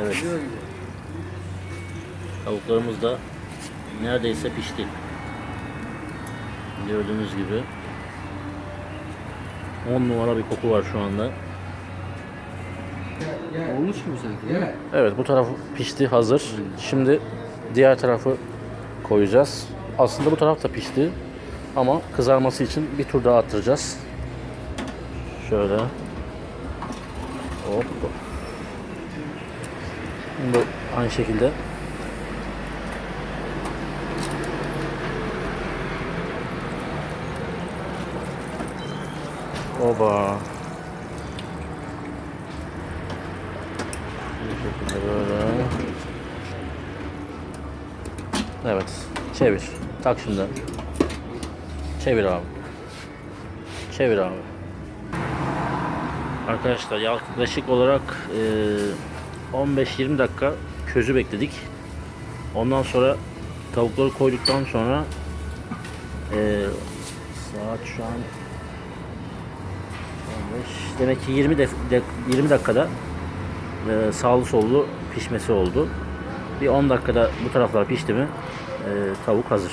Evet. Tavuklarımız da neredeyse pişti. Gördüğünüz gibi 10 numara bir koku var şu anda. Olmuş gibi sanki? Evet bu taraf pişti hazır. Şimdi diğer tarafı koyacağız. Aslında bu taraf da pişti. Ama kızarması için bir tur daha attıracağız. Şöyle. Hop. Bu aynı şekilde. Oba. Bu şekilde böyle. Evet. Çevir. Tak şimdi. Çevir abi. Çevir abi. Arkadaşlar yaklaşık olarak e, 15-20 dakika közü bekledik. Ondan sonra tavukları koyduktan sonra e, saat şu an 15 demek ki 20 def- de- 20 dakikada e, sağlı sollu pişmesi oldu. Bir 10 dakikada bu taraflar pişti mi e, tavuk hazır.